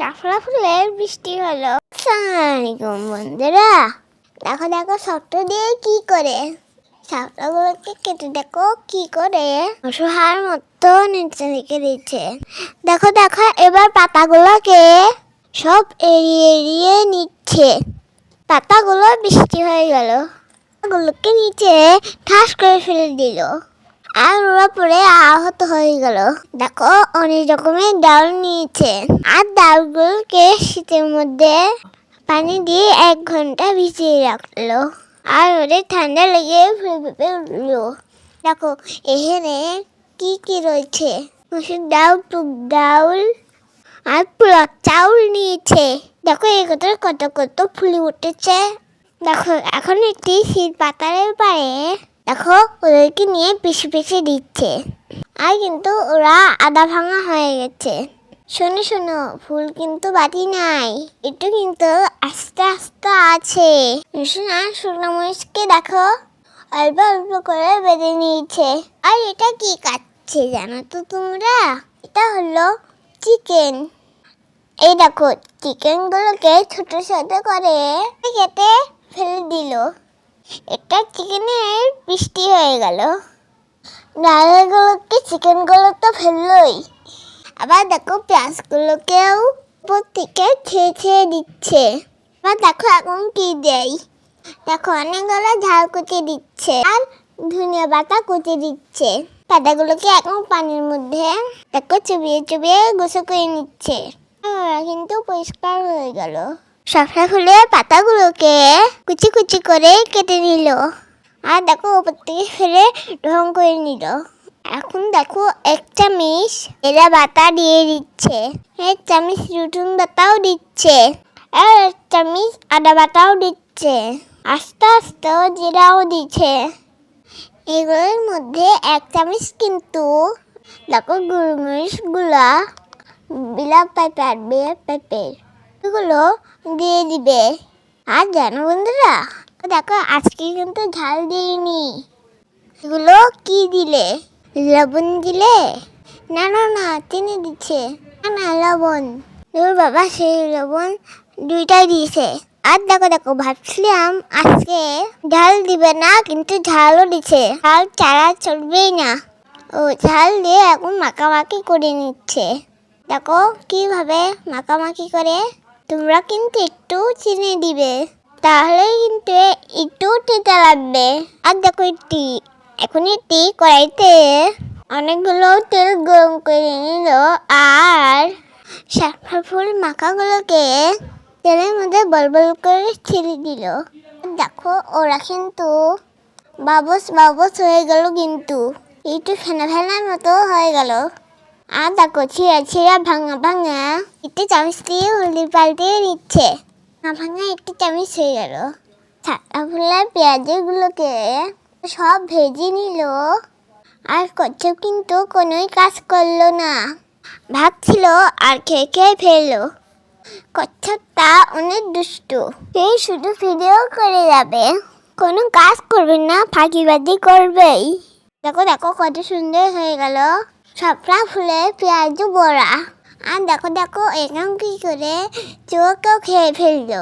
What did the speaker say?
শাপলা ফুলের বৃষ্টি হলো। আসসালামাইকুম বন্ধুরা। দেখো দেখো, শক্ত দিয়ে কি করে? শাপলাগুলোকে কেটে দেখো কি করে। অসহার মতো নিচে রেখে দিচ্ছে দেখো দেখো, এবার পাতাগুলোকে সব এড়িয়ে এড়িয়ে নিচ্ছে। পাতাগুলো বৃষ্টি হয়ে গেল। পাতাগুলোকে নিচে ঠাস করে ফেলে দিল। আর ওরা পরে আহত হয়ে গেল। দেখো, অনেক রকমের ডাল নিয়েছে। আর ডালগুলোকে শীতের মধ্যে পানি দিয়ে এক ঘণ্টা ভিজিয়ে রাখল। আর ওদের ঠান্ডা লেগে ফেপে উঠল। দেখো, এখানে কি কি রয়েছে? মুসুর ডাল টুক ডাউল আর পোলা চাউল নিয়েছে। দেখো এগুলো কত কত ফুলে উঠেছে। দেখো, এখন একটি শীত পাতারের পায়ে দেখো, ওদেরকে নিয়ে পিছু পিছু দিচ্ছে। আর কিন্তু ওরা আদা ভাঙা হয়ে গেছে। শোনো শোনো ফুল কিন্তু বাতি নাই। একটু কিন্তু আস্তে আস্তে আছে। শোনা, শুকনো দেখো। অল্প অল্প করে বেঁধে নিয়েছে। আর এটা কি কাটছে জানো তো তোমরা? এটা হলো চিকেন। এই দেখো, চিকেনগুলোকে ছোট ছোট করে কেটে ফেলে দিল। এটা চিকেনের বৃষ্টি হয়ে গেল। ডালগুলোকে চিকেনগুলো তো ফেললোই। আবার দেখো পেঁয়াজগুলোকেও উপর থেকে ছেড়ে ছেড়ে দিচ্ছে। আবার দেখো এখন কি দেয়। দেখো অনেকগুলো ঝাল কুচি দিচ্ছে আর ধনিয়া পাতা কুচি দিচ্ছে। পাতাগুলোকে এখন পানির মধ্যে দেখো চুবিয়ে চুবিয়ে গোসল করে নিচ্ছে। কিন্তু পরিষ্কার হয়ে গেল। শাপলা ফুলের পাতাগুলোকে কুচি কুচি করে কেটে নিল। আর দেখো ওপর থেকে ফেলে রং করে নিল। এখন দেখো, এক চামিচ এরা বাতা দিয়ে দিচ্ছে। এক চামিচ রুটুন বাতাও দিচ্ছে। আর এক চামিচ আদা বাতাও দিচ্ছে। আস্তে আস্তে জিরাও দিচ্ছে। এগুলোর মধ্যে এক চামচ কিন্তু দেখো গুলমরিচগুলা বিলাপ পেপার বিলাপ পেপার। এগুলো দিয়ে দিবে। আর জানো বন্ধুরা দেখো আজকে কিন্তু ঝাল দিইনি। এগুলো কি দিলে? লবণ দিলে? না না না, তিনি দিচ্ছে। না না, লবণ। তোর বাবা, সেই লবণ দুইটাই দিয়েছে। আর দেখো দেখো, ভাবছিলাম আজকে ঝাল দিবে না, কিন্তু ঝালও দিছে ঝাল চারা চলবেই না। ও, ঝাল দিয়ে এখন মাখামাখি করে নিচ্ছে। দেখো কীভাবে মাখামাখি করে। তোমরা কিন্তু একটু চিনি দিবে। তাহলে কিন্তু একটু টিটা লাগবে। আর দেখো টি, এখন টি কড়াইতে অনেকগুলো তেল গরম করে নিল আর শাপলা ফুল মাখাগুলোকে তেলের মধ্যে বল বল করে ছেড়ে দিল। দেখো ওরা কিন্তু বাবস বাবস হয়ে গেল কিন্তু। একটু ফেনা ফেনার মতো হয়ে গেল। আর দেখো ছিঁড়া ভাঙা ভাঙা একটু চামচ দিয়ে হলদি পাল্টে নিচ্ছে না ভাঙা একটু চামচ হয়ে গেল ছাতা ফুলের পেঁয়াজগুলোকে সব ভেজে নিল আর কচ্ছপ কিন্তু কোনোই কাজ করল না ভাবছিল আর খেয়ে খেয়ে ফেলল কচ্ছপটা অনেক দুষ্টু সেই শুধু ভিডিও করে যাবে কোনো কাজ করবে না ফাঁকিবাজি করবেই দেখো দেখো কত সুন্দর হয়ে গেল সবটা ফুলে পেঁয়াজ বড়া। আর দেখো দেখো এরকম কি করে চোখও খেয়ে ফেলল।